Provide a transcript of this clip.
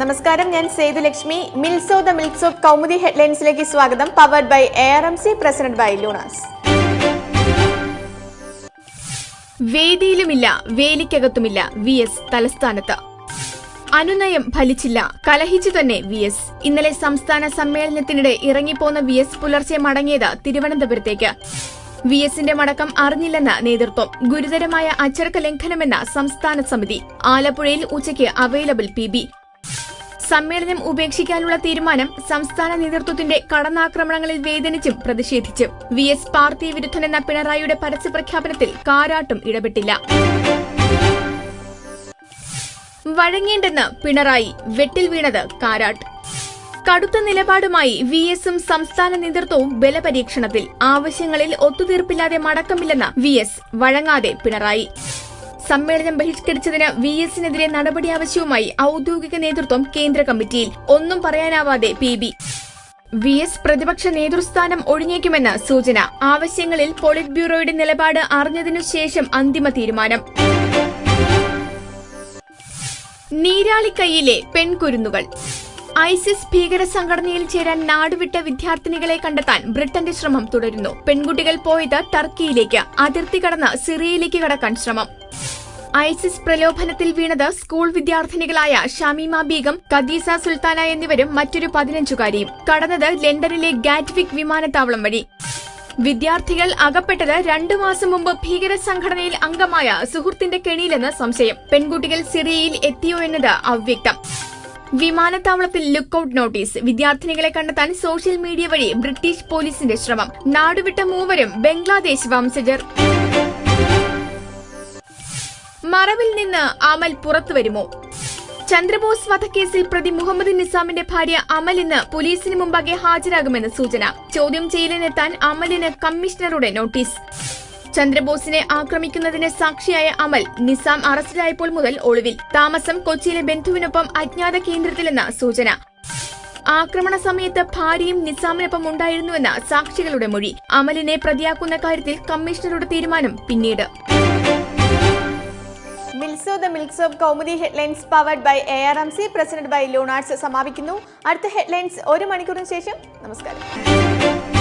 നമസ്കാരം ഞാൻ സേതുലക്ഷ്മി മിൽസോ ദ മിൽസോ കൗമുദി ഹെഡ്ലൈൻസിലേക്ക് സ്വാഗതം. Powered by A R M C presented by Luna's. വേദിയിലുമില്ല വേലിക്കകത്തുമില്ല വി എസ് തലസ്ഥാനത്ത്. അനുനയം ഫലിച്ചില്ല കലഹിച്ചു തന്നെ വി എസ്. ഇന്നലെ സംസ്ഥാന സമ്മേളനത്തിനിടെ ഇറങ്ങിപ്പോന്ന വി എസ് പുലർച്ചെ മടങ്ങിയത് തിരുവനന്തപുരത്തേക്ക്. വി എസിന്റെ മടക്കം അറിഞ്ഞില്ലെന്ന നേതൃത്വം ഗുരുതരമായ അച്ചടക്ക ലംഘനമെന്ന സംസ്ഥാന സമിതി. ആലപ്പുഴയിൽ ഉച്ചയ്ക്ക് അവൈലബിൾ പി ബി സമ്മേളനം ഉപേക്ഷിക്കാനുള്ള തീരുമാനം സംസ്ഥാന നേതൃത്വത്തിന്റെ കടന്നാക്രമണങ്ങളിൽ വേദനിച്ചും പ്രതിഷേധിച്ചും. വി എസ് പാർട്ടി വിരുദ്ധനെന്ന പിണറായിയുടെ പരസ്യപ്രഖ്യാപനത്തിൽ കാരാട്ടും ഇടപെട്ടില്ല. വഴങ്ങേണ്ടെന്ന് പിണറായി വെട്ടിൽ വീണത് കാരാട്ട്. കടുത്ത നിലപാടുമായി വി എസും സംസ്ഥാന നേതൃത്വവും ബലപരീക്ഷണത്തിൽ. ആവശ്യങ്ങളിൽ ഒത്തുതീർപ്പില്ലാതെ മടക്കമില്ലെന്ന് വി എസ് വഴങ്ങാതെ പിണറായി. സമ്മേളനം ബഹിഷ്കരിച്ചതിന് വി എസിനെതിരെ നടപടി ആവശ്യവുമായി ഔദ്യോഗിക നേതൃത്വം കേന്ദ്ര കമ്മിറ്റിയിൽ. ഒന്നും പറയാനാവാതെ പി ബി. വി എസ് പ്രതിപക്ഷ നേതൃസ്ഥാനം ഒഴിഞ്ഞേക്കുമെന്ന് സൂചന. ആവശ്യങ്ങളിൽ പോളിറ്റ് ബ്യൂറോയുടെ നിലപാട് അറിഞ്ഞതിനു ശേഷം അന്തിമ തീരുമാനം. നീരാളിക്കൈയിലെ പെൺകുരുന്നുകൾ. ഐസിസ് ഭീകര സംഘടനയിൽ ചേരാൻ നാടുവിട്ട വിദ്യാർത്ഥിനികളെ കണ്ടെത്താൻ ബ്രിട്ടന്റെ ശ്രമം തുടരുന്നു. പെൺകുട്ടികൾ പോയത് ടർക്കിയിലേക്ക്. അതിർത്തി കടന്ന് സിറിയയിലേക്ക് കടക്കാൻ ശ്രമം. ഐസിസ് പ്രലോഭനത്തിൽ വീണത് സ്കൂൾ വിദ്യാർത്ഥിനികളായ ഷമീമ ബീഗം ഖദീസ സുൽത്താന എന്നിവരും മറ്റൊരു പതിനഞ്ചുകാരിയും. കടന്നത് ലണ്ടനിലെ ഗാറ്റ്വിക് വിമാനത്താവളം വഴി. വിദ്യാർത്ഥികൾ അകപ്പെട്ടത് രണ്ടു മാസം മുമ്പ് ഭീകര സംഘടനയിൽ അംഗമായ സുഹൃത്തിന്റെ കെണിയിലെന്ന് സംശയം. പെൺകുട്ടികൾ സിറിയയിൽ എത്തിയോ എന്നത് അവ്യക്തം. വിമാനത്താവളത്തിൽ ലുക്കൌട്ട് നോട്ടീസ്. വിദ്യാർത്ഥിനികളെ കണ്ടെത്താൻ സോഷ്യൽ മീഡിയ വഴി ബ്രിട്ടീഷ് പോലീസിന്റെ ശ്രമം. നാടുവിട്ട മൂവരും ബംഗ്ലാദേശ് വംശജർ. മറവിൽ നിന്ന് അമൽ പുറത്തുവരുമോ ചന്ദ്രബോസ് വധക്കേസിൽ പ്രതി മുഹമ്മദ് നിസാമിന്റെ ഭാര്യ അമൽ ഇന്ന് പോലീസിന് മുമ്പാകെ ഹാജരാകുമെന്ന് സൂചന. ചോദ്യം ചെയ്യലിനെത്താൻ അമലിന് കമ്മീഷണറുടെ നോട്ടീസ്. ചന്ദ്രബോസിനെ ആക്രമിക്കുന്നതിന് സാക്ഷിയായ അമൽ നിസാം അറസ്റ്റിലായപ്പോൾ മുതൽ ഒളിവിൽ. താമസം കൊച്ചിയിലെ ബന്ധുവിനൊപ്പം അജ്ഞാത കേന്ദ്രത്തിലെന്ന സൂചന. ആക്രമണ സമയത്ത് ഭാര്യയും നിസാമിനൊപ്പം ഉണ്ടായിരുന്നുവെന്ന സാക്ഷികളുടെ മൊഴി. അമലിനെ പ്രതിയാക്കുന്ന കാര്യത്തിൽ കമ്മീഷണറുടെ തീരുമാനം പിന്നീട്. മിൽസോ the മിൽക്സ് of Kaumudi headlines powered by A R M C presented by ലൂണാർട്സ് സമാപിക്കുന്നു. അടുത്ത ഹെഡ്ലൈൻസ് ഒരു മണിക്കൂറിന് ശേഷം. നമസ്കാരം.